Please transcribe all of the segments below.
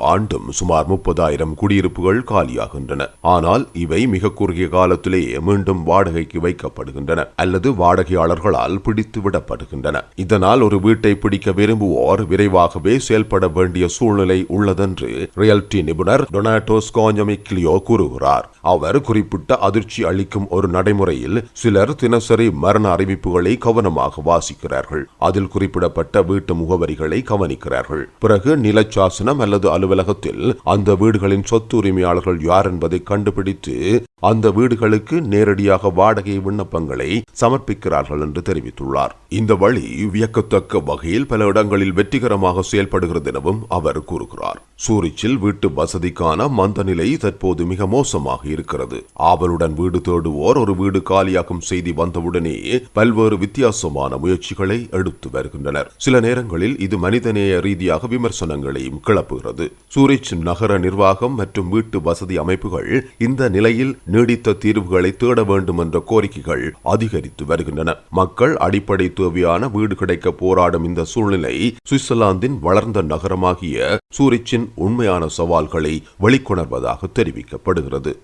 ஆண்டும் சுமார் முப்பதாயிரம் குடியிருப்புகள் காலியாகின்றன. ஆனால் இவை மிக குறுகிய காலத்திலேயே மீண்டும் வாடகைக்கு வைக்கப்படுகின்றன அல்லது வாடகையாளர்களால் பிடித்து விடப்படுகின்றன இதனால் ஒரு வீட்டை பிடிக்க விரும்புவோர் விரைவாகவே செயல்பட வேண்டிய சூழ்நிலை உள்ளதென்று ரியல்டி நிபுணர் டொனாட்டோஸ் காஞ்சமிக்லியோ கூறுகிறார். அவர் குறிப்பிட்ட அதிர்ச்சி அளிக்கும் ஒரு நடைமுறையில் சிலர் தினசரி மரண அறிவிப்புகளை கவனமாக வாசிக்கிறார்கள். அதில் குறிப்பிடப்பட்ட வீட்டு முகவரிகளை கவனிக்கிறார்கள். பிறகு நிலச்சாசனம் அல்லது அலுவலகத்தில் அந்த வீடுகளின் சொத்து உரிமையாளர்கள் யார் என்பதை கண்டுபிடித்து அந்த வீடுகளுக்கு நேரடியாக வாடகை விண்ணப்பங்களை சமர்ப்பிக்கிறார்கள் என்று தெரிவித்துள்ளார். இந்த வழி வியக்கத்தக்க வகையில் பல இடங்களில் வெற்றிகரமாக செயல்படுகிறது எனவும் அவர் கூறுகிறார். சூரிச்சில் வீட்டு வசதிக்கான மந்த நிலை தற்போது மிக மோசமாக இருக்கிறது. ஆவலுடன் வீடு தேடுவோர் ஒரு வீடு காலியாகும் செய்தி வந்தவுடனே பல்வேறு வித்தியாசமான முயற்சிகளை எடுத்து வருகின்றனர். சில நேரங்களில் இது மனிதநேய ரீதியாக விமர்சனங்களையும் கிளப்புகிறது. சூரிச் நகர நிர்வாகம் மற்றும் வீட்டு வசதி அமைப்புகள் இந்த நிலையில் நீடித்த தீர்வுகளை தேட வேண்டும் என்ற கோரிக்கைகள் அதிகரித்து வருகின்றன. மக்கள் அடிப்படை தேவையான வீடு கிடைக்க போராடும் இந்த சூழ்நிலை சுவிட்சர்லாந்தின் வளர்ந்த நகரமாகிய சூரிச்சின் உண்மையான சவால்களை வெளிக்கொணர்வதாக தெரிவிக்கப்படுகிறது.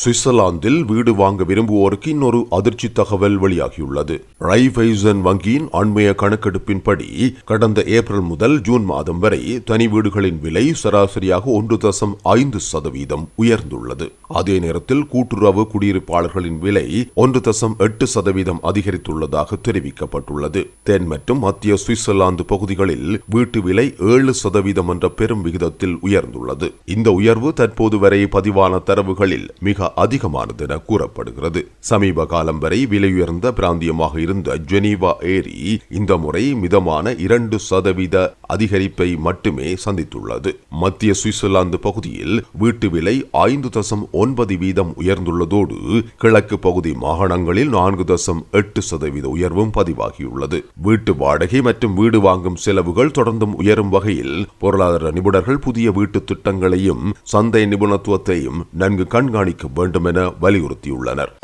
சுவிட்சர்லாந்தில் வீடு வாங்க விரும்புவோருக்கு இன்னொரு அதிர்ச்சி தகவல் வெளியாகியுள்ளது. ரைஃபைசன் வங்கியின் அண்மைய கணக்கெடுப்பின்படி கடந்த ஏப்ரல் முதல் ஜூன் மாதம் வரை தனி வீடுகளின் விலை சராசரியாக ஒன்று தசம் ஐந்து சதவீதம் உயர்ந்துள்ளது. அதே நேரத்தில் கூட்டுறவு குடியிருப்பாளர்களின் விலை ஒன்று தசம் எட்டு சதவீதம் அதிகரித்துள்ளதாக தெரிவிக்கப்பட்டுள்ளது. தென் மற்றும் மத்திய சுவிட்சர்லாந்து பகுதிகளில் வீட்டு விலை ஏழு சதவீதம் என்ற பெரும் விகிதத்தில் உயர்ந்துள்ளது. இந்த உயர்வு தற்போது வரை பதிவான தரவுகளில் மிக அதிகமானது என கூறப்படுகிறது. சமீப காலம் வரை விலையுயர்ந்த பிராந்தியமாக இருந்த ஜெனீவா ஏரி இந்த முறை மிதமான இரண்டு சதவீத அதிகரிப்பை மட்டுமே சந்தித்துள்ளது. மத்திய சுவிட்சர்லாந்து பகுதியில் வீட்டு விலை ஐந்து தசம் ஒன்பது வீதம் உயர்ந்துள்ளதோடு கிழக்கு பகுதி மாகாணங்களில் நான்கு தசம் எட்டு சதவீத உயர்வும் பதிவாகியுள்ளது. வீட்டு வாடகை மற்றும் வீடு வாங்கும் செலவுகள் தொடர்ந்தும் உயரும் வகையில் பொருளாதார நிபுணர்கள் புதிய வீட்டு திட்டங்களையும் சந்தை நிபுணத்துவத்தையும் நன்கு கண்காணிக்க வேண்டும் என வலியுறுத்தியுள்ளனர்.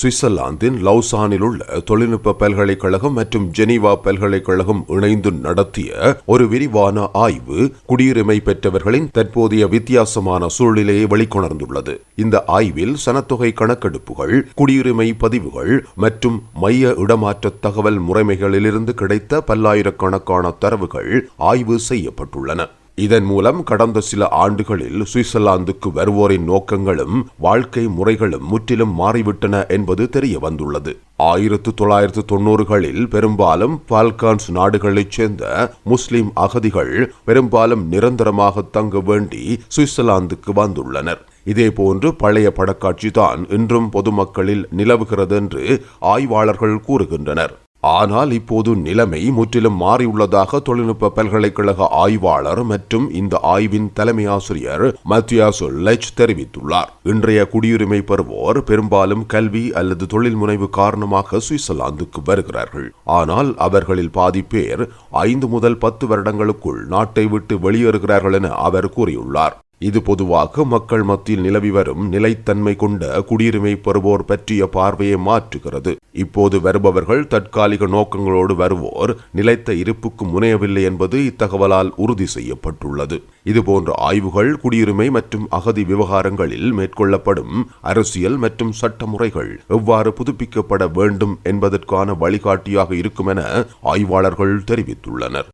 சுவிட்சர்லாந்தின் லவுசானில் உள்ள தொழில்நுட்ப பல்கலைக்கழகம் மற்றும் ஜெனீவா பல்கலைக்கழகம் இணைந்து நடத்திய ஒரு விரிவான ஆய்வு குடியுரிமை பெற்றவர்களின் தற்போதைய வித்தியாசமான சூழ்நிலையை வெளிக்கொணர்ந்துள்ளது. இந்த ஆய்வில் சனத்தொகை கணக்கெடுப்புகள் குடியுரிமை பதிவுகள் மற்றும் மைய இடமாற்ற தகவல் முறைமைகளிலிருந்து கிடைத்த பல்லாயிரக்கணக்கான தரவுகள் ஆய்வு செய்யப்பட்டுள்ளன. இதன் மூலம் கடந்த சில ஆண்டுகளில் சுவிட்சர்லாந்துக்கு வருவோரின் நோக்கங்களும் வாழ்க்கை முறைகளும் முற்றிலும் மாறிவிட்டன என்பது தெரிய வந்துள்ளது. ஆயிரத்து தொள்ளாயிரத்து தொன்னூறுகளில் பெரும்பாலும் பால்கான்ஸ் நாடுகளைச் சேர்ந்த முஸ்லிம் அகதிகள் பெரும்பாலும் நிரந்தரமாக தங்க வேண்டி சுவிட்சர்லாந்துக்கு வந்துள்ளனர். இதேபோன்று பழைய படக்காட்சி தான் இன்றும் பொதுமக்களில் நிலவுகிறது என்று ஆய்வாளர்கள் கூறுகின்றனர். ஆனால் இப்போது நிலைமை முற்றிலும் மாறியுள்ளதாக தொழில்நுட்ப பல்கலைக்கழக ஆய்வாளர் மற்றும் இந்த ஆய்வின் தலைமை ஆசிரியர் மத்தியாசு லெச் தெரிவித்துள்ளார். இன்றைய குடியுரிமை பெறுவோர் பெரும்பாலும் கல்வி அல்லது தொழில் முனைவு காரணமாக சுவிட்சர்லாந்துக்கு வருகிறார்கள். ஆனால் அவர்களில் பாதி பேர் ஐந்து முதல் பத்து வருடங்களுக்குள் நாட்டை விட்டு வெளியேறுகிறார்கள் என அவர் கூறியுள்ளார். இது பொதுவாக மக்கள் மத்தியில் நிலவி வரும் நிலைத்தன்மை கொண்ட குடியுரிமை பெறுவோர் பற்றிய பார்வையை மாற்றுகிறது. இப்போது வருபவர்கள் தற்காலிக நோக்கங்களோடு வருவோர் நிலைத்த இருப்புக்கு முனையவில்லை என்பது இத்தகவலால் உறுதி செய்யப்பட்டுள்ளது. இதுபோன்ற ஆய்வுகள் குடியுரிமை மற்றும் அகதி விவகாரங்களில் மேற்கொள்ளப்படும் அரசியல் மற்றும் சட்ட முறைகள் எவ்வாறு புதுப்பிக்கப்பட வேண்டும் என்பதற்கான வழிகாட்டியாக இருக்கும் என ஆய்வாளர்கள் தெரிவித்துள்ளனர்.